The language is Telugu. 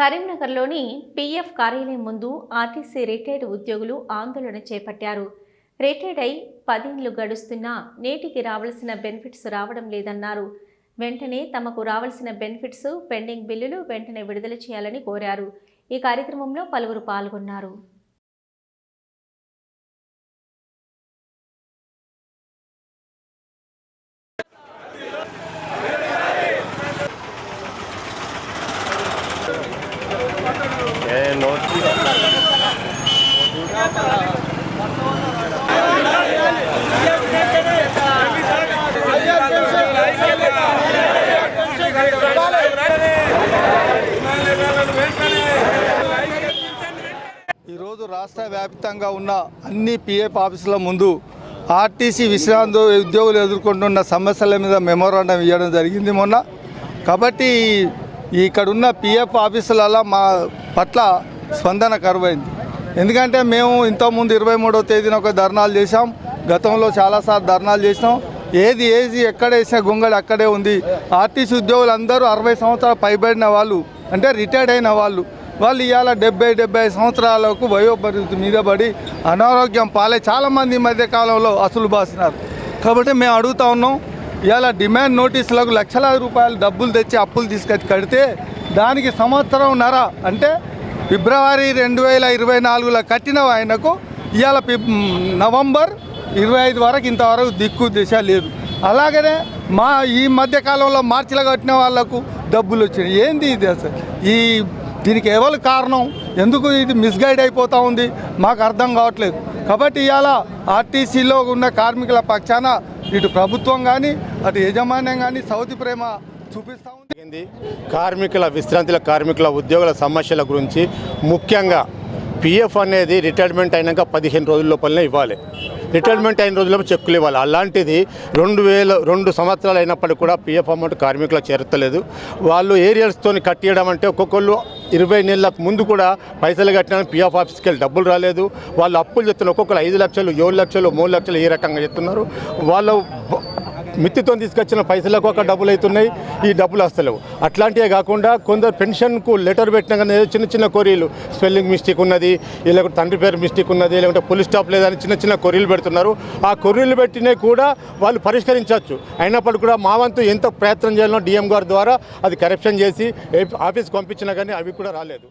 కరీంనగర్లోని పీఎఫ్ కార్యాలయం ముందు ఆర్టీసీ రిటైర్డ్ ఉద్యోగులు ఆందోళన చేపట్టారు. రిటైర్డ్ అయి పదేళ్ళు గడుస్తున్నా నేటికి రావాల్సిన బెనిఫిట్స్ రావడం లేదన్నారు. వెంటనే తమకు రావాల్సిన బెనిఫిట్స్ పెండింగ్ బిల్లులు వెంటనే విడుదల చేయాలని కోరారు. ఈ కార్యక్రమంలో పలువురు పాల్గొన్నారు. ఈరోజు రాష్ట్ర వ్యాప్తంగా ఉన్న అన్ని పిఎఫ్ ఆఫీసుల ముందు ఆర్టీసీ విశ్రాంతి ఉద్యోగులు ఎదుర్కొంటున్న సమస్యల మీద మెమోరాండం ఇవ్వడం జరిగింది మొన్న. కాబట్టి ఇక్కడ ఉన్న పిఎఫ్ ఆఫీసులలో మా పట్ల స్పందన కరువైంది. ఎందుకంటే మేము ఇంతకుముందు ఇరవై మూడవ తేదీన ఒక ధర్నాలు చేశాం. గతంలో చాలాసార్లు ధర్నాలు చేసినాం. ఏది ఏది ఎక్కడ వేసిన గొంగళి అక్కడే ఉంది. ఆర్టీసీ ఉద్యోగులు అందరూ అరవై సంవత్సరాలు పైబడిన వాళ్ళు అంటే రిటైర్డ్ అయిన వాళ్ళు. వాళ్ళు ఇవాళ డెబ్బై డెబ్బై సంవత్సరాలకు వయోపరిమితి మీద పడి అనారోగ్యం పాలే చాలామంది ఈ మధ్యకాలంలో అసలు బాసినారు. కాబట్టి మేము అడుగుతా ఉన్నాం ఇవాళ డిమాండ్ నోటీసులకు లక్షలాది రూపాయలు డబ్బులు తెచ్చి అప్పులు తీసుకొచ్చి కడితే దానికి సంవత్సరం నర. అంటే ఫిబ్రవరి రెండు వేల ఇరవై నాలుగులో కట్టిన ఆయనకు ఇవాళ నవంబర్ ఇరవై ఐదు వరకు ఇంతవరకు దిక్కు దిశ లేదు. అలాగనే మా ఈ మధ్యకాలంలో మార్చిలో కట్టిన వాళ్ళకు డబ్బులు వచ్చినాయి. ఏంది ఇది అసలు? ఈ దీనికి ఎవరు కారణం? ఎందుకు ఇది మిస్గైడ్ అయిపోతూ ఉంది? మాకు అర్థం కావట్లేదు. కాబట్టి ఇవాళ ఆర్టీసీలో ఉన్న కార్మికుల పక్షాన ఇటు ప్రభుత్వం కానీ అటు యజమాన్యం కానీ సౌతి ప్రేమ చూపిస్తా ఉంది. కార్మికుల విశ్రాంతిల కార్మికుల ఉద్యోగుల సమస్యల గురించి ముఖ్యంగా పిఎఫ్ అనేది రిటైర్మెంట్ అయినాక పదిహేను రోజుల లోపలనే ఇవ్వాలి. రిటైర్మెంట్ అయిన రోజుల్లో చెక్కులు ఇవ్వాలి. అలాంటిది రెండు వేల రెండు సంవత్సరాలు అయినప్పటికీ కూడా పిఎఫ్ అమౌంట్ కార్మికులకు చేరతలేదు వాళ్ళు ఏరియల్స్తో కట్టియడం అంటే ఒక్కొక్కళ్ళు ఇరవై నెలల ముందు కూడా పైసలు కట్టినా పిఎఫ్ ఆఫీస్కి వెళ్ళి డబ్బులు రాలేదు. వాళ్ళు అప్పులు చెప్తున్నారు. ఒక్కొక్కరు ఐదు లక్షలు ఏడు లక్షలు మూడు లక్షలు ఈ రకంగా చెప్తున్నారు. వాళ్ళు మిత్తితో తీసుకొచ్చిన పైసలకు ఒక డబ్బులు అవుతున్నాయి. ఈ డబ్బులు వస్తలేవు అట్లాంటివే కాకుండా కొందరు పెన్షన్కు లెటర్ పెట్టినా కానీ చిన్న చిన్న కొరీలు స్పెల్లింగ్ మిస్టేక్ ఉన్నది లేకుంటే తండ్రి పేరు మిస్టేక్ ఉన్నది లేకుంటే పోలీస్ స్టాప్ లేదని చిన్న చిన్న కొరీలు పెడుతున్నారు. ఆ కొరీలు పెట్టినవి కూడా వాళ్ళు పరిష్కరించవచ్చు. అయినప్పటికీ కూడా మా వంతు ఎంత ప్రయత్నం చేయాలనో డిఎం గారి ద్వారా అది కరెక్షన్ చేసి ఆఫీస్కి పంపించినా కానీ అవి కూడా రాలేదు.